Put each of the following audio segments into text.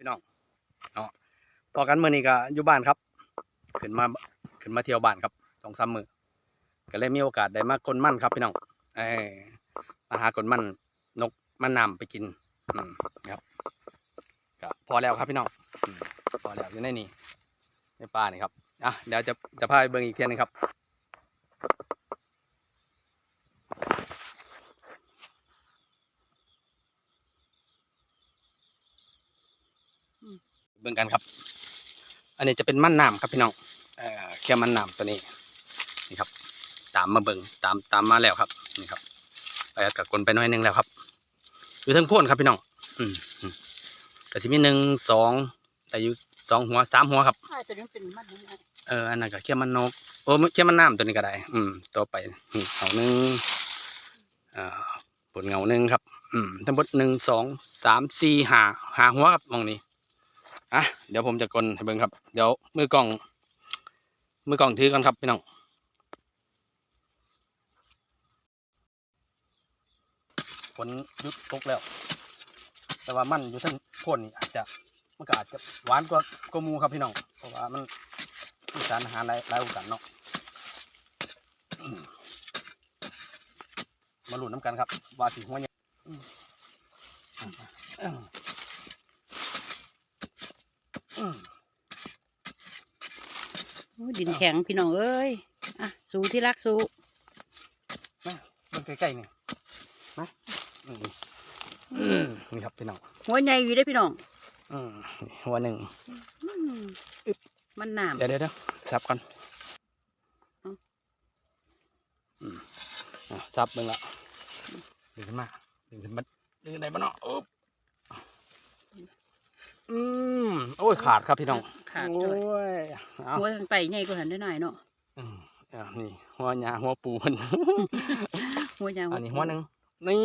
พี่น้องเนาะพอกันมื้อนี้ก็อยู่บ้านครับ ขึ้นมาขึ้นมาเที่ยวบ้านครับสองสามมือก็เลยมีโอกาสได้มากลมั่นครับพี่น้องเออมาหากลมั่นนกมันนำไปกินอืมครับก็พอแล้วครับพี่น้องพอแล้วอยู่ในนี่ในป่านี่ครับอะเดี๋ยวจะจะพาไปเบิ่งอีกเทียนึงครับ เบิ่งกันครับ อันนี้จะเป็นมันน้ำครับพี่น้องเอ่อแค่มันน้ำตัวนี้นี่ครับ ตามมาเบิ่งตามตามมาแล้วครับนี่ครับไปกับกลนไปหน้อยหนึงแล้วครับอยู่ทั้งโพ่นครับพี่น้องอืมอืมก็สิมีหนึ่งสองแต่อยู่สองหัวสามหัวครับใช่ตัวนี้มันเป็นมันนี่ไงเอออันนั้นก็เขี้ยมันนกโอ้เขี้ยมันน้ำตัวนี้ก็ได้ อืมต่อไปนี่เงาหนึ่งอ่าผลเงาหนึ่งครับ อืมทั้งหมดหนึ่งสองสามสี่ห้าห้าหัวครับมองนี้ อะเดี๋ยวผมจะกลให้เบิ่งครับ เดี๋ยวมือกล้อง มือกล้องถือกันครับพี่น้องฝนยุดตกแล้ว แต่ว่ามันอยู่ทั้งโคนนี่อาจจะมันก็อาจจะหวานกว่ากมูครับพี่น้องเพราะว่ามันมีสารอาหารหลายหลายกันเนาะอืมมาลุ้นน้ำกันครับว่าสิหัวเนี่ยอืมอืมอืม โอ้ย ดินแข็งพี่น้องเอ้ยอะสู้ที่รักสู้มาเบิ่งใกล้ๆนี่มาอืมอืมนี่ครับพี่น้องหัวใหญ่อยู่ได้อพี่น้องอืมนี่หัวหนึ่งอืมมันหนามเดี๋ยวเดี๋ยวเดี๋ยวซับก่อนเอ้าอืมอะซับเบิ่งละดึงขึ้นมาดึงขึ้นมาดึงได้ปะเนาะ อุ๊บอืมโอ้ยขาดครับพี่น้องขาดโอ้ด้วยยเอาหัวทางไตใหญ่กว่าหันได้หน่อยเนาะอืมอะนี่หัวหยาหัวปูมันหัวยาวอันนี้หัวหนึ่งนี่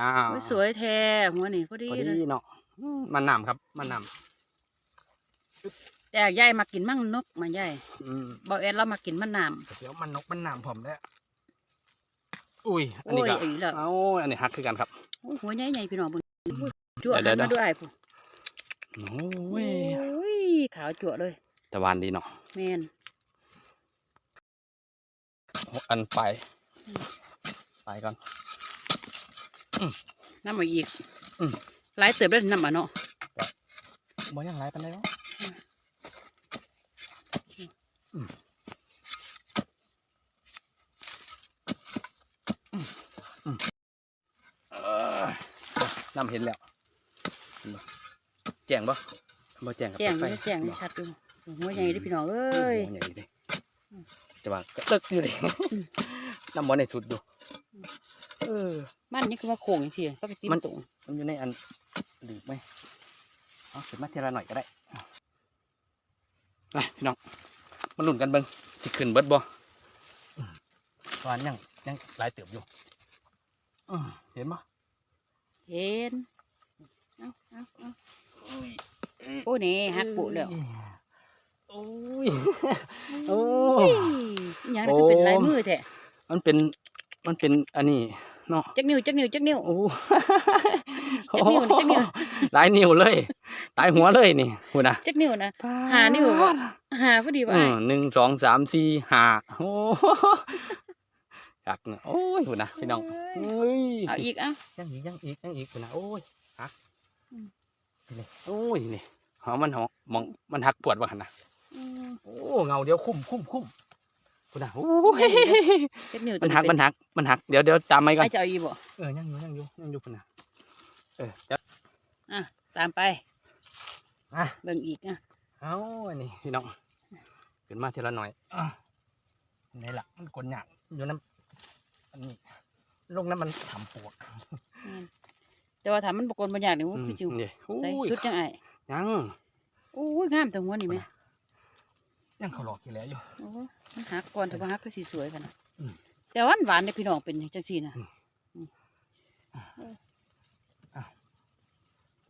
อ่าโอ้ยสวยแท้หัวนี่พอดีพอเลดียเนาะอืมมันน้ำครับมันน้แต่ยายมากินมั่งนกมาใหญ่ำอืมเบาแอดเรามากินมันหนามเดี๋ยวมันนกมันน้ำผมแล้วอุ้ยอันโอ้นี้ยก็อีแล้วเอาอันนี้ฮักคือกันครับ โอ้ยหัวใหญ่ใหญ่พี่น้องบนจั่วเดี๋หัยวนเดี๋ยว มาด้วยผู้ โอ้โอ้ยยขาวจั่วเลยตะวันดีเนาะแมนอันไปอืมไปก่อนน้ำมาอีกอืมหลายเติบได้น้ำมาเนาะบ่ยังไรปันได้เนาะอืมอืมอืมเอ้ยน้ำเห็นแล้วเห็นบ่ แจ้งบ่บ่แจ้งกับแจ้งไฟเลยแจ้งเลยบ่ชัดอยู่หัวใหญ่ได้อพี่น้องเอ้ยโอ้โหใหญ่ดิแต่ว่าก็ตึกอยู่ดิอืมน้ำบ่ในสุดอยู่เออมันนี่คือว่าโค้งอย่างเชี่ยปกติมัมันนตรงมันอยู่ในอันหลืบไหมเอาขึ้นมาทีละหน่อยก็ได้ไปพี่น้องมาลุ้นกันเบิ้งสิขึ้นเบิดบ่อืมตอนยังยังหลายเติบอยู่อืมเห็นบ่เห็นเอาเอาเอา โอ้นี่ฮักปุแล้วโอ้ยโอ้โอ้ยอหย่างนั้นคือเป็นลายมือแท้มันเป็นมันเป็นอันนี้เนาะจักนิ้วจักนิ้วจักนิ้วโอ้จักนิ้วจักนิ้วหลายนิ้วเลยหลายหัวเลยนี่คุณนะจักนิ้วนะหานิ้วบ่หาพอดีว่าอืมหนึ่งสองสามสี่ห้าโอ้อยากนะโอ้ยคุณนะพี่น้องเอ้ยเอาอีกเอะยังอีกยังอีกยังอีกคุณนะโอ้ยหักอืม นี่โอ้ยนี่หอมมันหอมมองมันหักปวดว่าหันนะโอ้เงาเดียวคุ้มคุ้มคุ้มคุณนะโอ้ยจักนิ้วมันหักมันหักมันหักเดี๋ยวเดี๋ยวตามไปก่อนไอ้จะเอาอีกบ่เออยังอยู่ยังอยู่ยังอยู่คุณนะเออเดี๋ยวตามไปอะเบิ่งอีกอะเอาอันนี้พี่น้องขึ้นมาทีละหน่อยอะนี่แหละมันกลนหยากอยู่น้ำอันนี้ลงน้ำมันทำปวกอืม แต่ว่าถ้ามันบ่กลบ่ยากนี่มันคือจิวนี่โอ้ใส่ยชุดจังไอ้ยังโอ้ยงามแต่หัวนี่แม่ยังเขาหลอกกี่แล้วอยู่ โอ้ยมันหักก่อนแต่ว่าหักก็สิสวยกันนะอืมแต่ว่าหวานในพี่น้องเป็นจังซี่นะ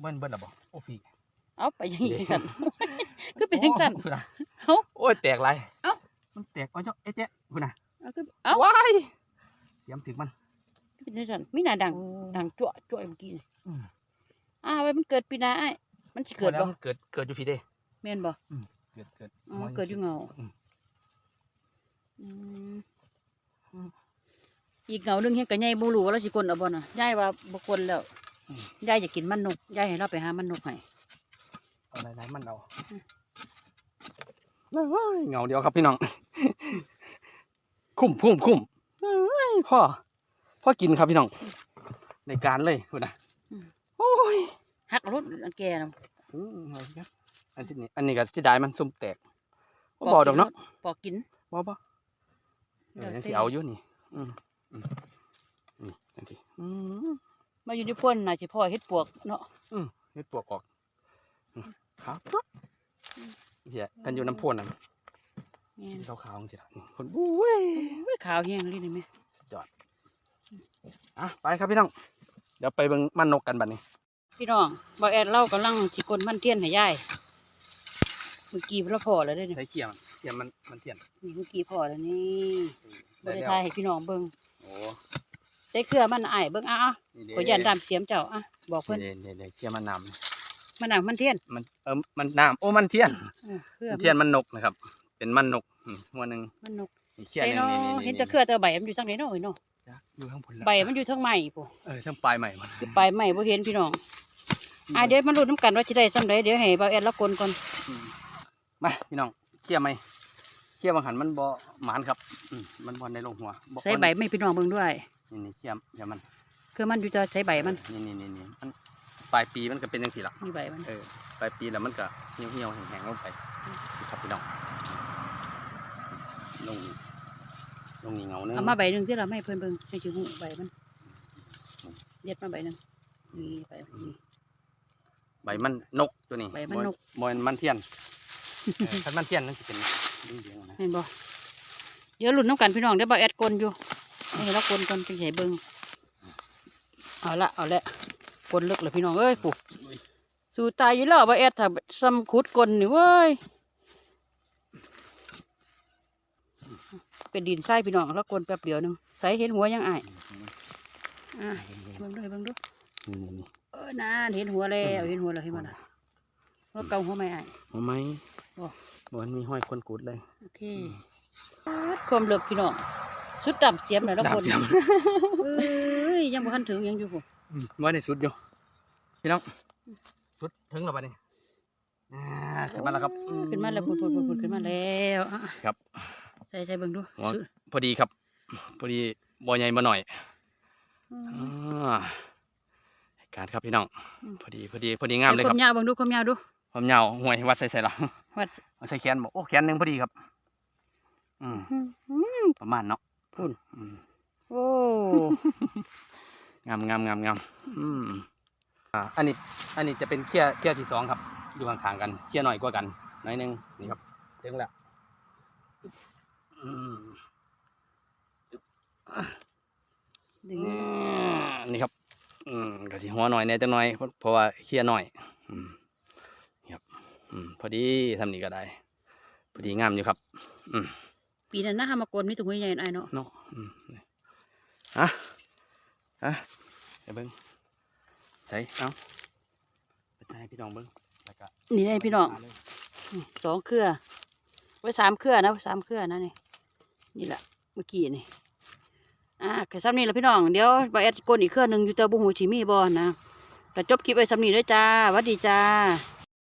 เบิ้ลเบิ้ลอะบอกโอ้พี่เอาไปอย่างนี้จังซั่นคือเป็นจังซั่น โอ้คุณนะเอ้าโอ้ยแตกไรเอ้า มันแตกเอาเจ้าเอ๊ะเจ๊ะคุณนะเอาคือเอ้าว้ายเตรียมถึงมันคือเป็น จังซั่นมีหน้าดัง ดังจั่วจั่วเมื่อกี้นี่อืม อ้าวไว้มันเกิดปีหน้าไอ้โมันสิเกิดพอแล้บ่วมันเกิดเกิดอยู่พี่เด้ แม่นบ่ เกิดเกิดอ๋อเกิดอยู่เงาอืมอืมอีกเงาหนึงเฮ็ดก็ใหญ่บ่รู้ว่าเราสิกลนเอาบ่น่ะยายว่าบ่กลนแล้วยายอยากกินมันนกยายให้เราไปหามันนกให้เอาไหนๆมันเอาอืมเอ้ยเงาเดียวครับพี่น้อง คุ้มคุ้มคุ้มเอ้ยพ่อ พ่อกินครับพี่น้องในการเลยคุณนะโอ้ยหักรถอันแก่น่ะอืมเอาสิครับอันนี้อันนี้ก็สิได้มันซุ่มแตกบ่บอกดอกเนาะปอกกินบ่บ่เออเดี๋ยัยวงสิสิเอาอยู่นี่อืมอืมนี่จังซี่อืมมาอยู่ในพ่นน่ะสิพ่อเฮ็ดปวกเนาะเฮ็ดปวกออกอืมครับปุ๊บเสียกันอยู่น้ำพ่นน่ะแม่นขาวๆจังซี่ล่ะนี่คนบุ้ยโอ้ยขาวแห้งเลยนี่แม่อ่ะไปครับพี่น้อง เดี๋ยวไปเบิ่งมันนกกันบัดนี้ พี่น้องบ่แอดเล่ากำลังสิกลมันเทียนให้ยายเมื่อกี้เราพอแล้วเด้อนี่ใช้เขียมันเขียมันมันเทียนนี่เมื่อกี้พอแล้วนี่บ่ได้แล้วทายให้พี่น้องเบิ่งโอ้ใส่เครือมันอ้ายเบิ่งอะนี่เด้ๆขอยันตามเสียมเจ้าอะบอกเพิ่นนี่เด้นี่เขียมันน้มันน่ะมันเทียนำมันเออมันน้ำโอ้มันเทียนเออเครือเทียนมันนกนะครับ เป็นมันนกอืมหัวหนึ่งมันนกนี่เขียนใช่นี่เนาะนี่นี่เห็นแต่เครือแต่ใบมันอยู่ทางไหนเนาะเอ้ยเนาะ จ้ะอยู่ข้างบนแล้วใบมันอยู่ทางไม้พุ่นเออทั้งปลายใหม่มันคือปลายไม้บ่เห็นพี่น้องอะเดี๋ยวมาลุ้นน้ำกันว่าสิได้ซำใดเดี๋ยวให้บ่าวแอดละกลก่อนอืมมาพี่น้องเขียไหมเขียบางหันมันบ่หมานครับอืมมันบ่ในลงหัวใส่ใบไม่พี่น้องเบิ่งด้วยนี่นี่เขียเขียมันคือมันอยู่จะใส่ใบมันนี่นี่นี่นี่มันปลายปีมันก็เป็นจังซี่ล่ะมีใบมันเออปลายปีแล้วมันก็เหี่ยวเหี่ยวๆแห้งๆลงไปครับพี่น้องลง นี่ลงนี่เงาเนึงเอามาใบหนึงที่เราไม่ให้เพิ่นเบิ่งให้สิฮู้ใบมันเด็ดมาใบหนึงนี่ใบนี่ใบมันนกตัวนี้ใบมันนกบ่แม่นมันเทียนเออคันมันเทียนนั่นสิเป็นเลี้ยงๆนะเห็นบ่เดี๋ยวลุ้นน้ำกันพี่น้องเดี๋ยวบ่าวแอดกลอยู่ให้เรากลก่อนจังสิให้เบิ่งเอาละเอาละกลเลิกแล้วพี่น้องเอ้ยปุ๊สู่ตายอยู่แล้วบ่าวแอดถ้าซ้ำขุดกลนี่เว้ย เป็นดินทรายพี่น้องแล้วกลแป๊บเดียวหนึงใส่เห็นหัวยังอายอะเบิ่งด้วยเบิ่งด้วยนี่นี่นี่เออนานเห็นหัวแล้วเห็นหัวแล้วเห็นบ่ล่ะหัวเก่าหัวใหม่อายเอาไหมบ่บ่มันมีห้อยคนกุดเลยโอเคความเลิกพี่น้องสุดดำเสียมแล้วละคนดำเสียมเอ้ยยังบ่ทันถึงยังอยู่พุ่นอืมว่าในสุดอยู่พี่น้องสุดถึงแล้วบัดนี้อ่าขึ้นมาแล้วครับ ขึ้นมาแล้วพุ่นพุ่นพุ่นพุ่นขึ้นมาแล้วอะครับใส่ใส่เบิ่งดูหัวสุดพอดีครับ พอดีบ่ใหญ่มาหน่อยอืมอ่าการครับพี่น้องอืมพอดีพอดีพอดีงามเลยคครัวาบมยาวเบิ่งดูความยาวดูความยาวห่วยวัดใส่ใส่หรอวัดเอาใส่แขนบอกโอ้แขนหนึ่งพอดีครับ อืมประมาณเนาะพุ่นอืมโอ้งามงามงามงามอืมอ่าอันนี้ อันนี้จะเป็นเขี้ยเขี้ยที่สองครับ อยู่ข้างๆกันเขี้ยหน่อยกว่ากันหน่อยหนึงนี่ครับถึงแล้วอืมดึง นี่ครับ อืมก็สิหัวหน่อยแหน่จังหน่อยเพราะเพราะว่าเขี้ยหน่อย อืมนี่ครับ อืมพอดีทำนี่ก็ได้ พอดีงามอยู่ครับ อืมปีนั้นนะหามากลมีถุงใหญ่ๆอ้ายเนาะเนาะอืมนี่อะอะไปเบิ้งใส่เอาไปใส่ให้พี่น้องเบิ้งแล้วก็นี่ได้พี่น้องมาเลยนี่สองเครือ ไว้สามเครือนะไว้สามเครือนะนี่ นี่แหละเมื่อกี้นี่อ่าแค่ซ้ำนี่แหละพี่น้อง เดี๋ยวไปแอดกลอีกเครื่องหนึ่งอยู่เตาบุ้งหูชิมีบอนะแต่จบคลิปไว้ซ้ำนี่ด้วยจ้าวัดดีจ้า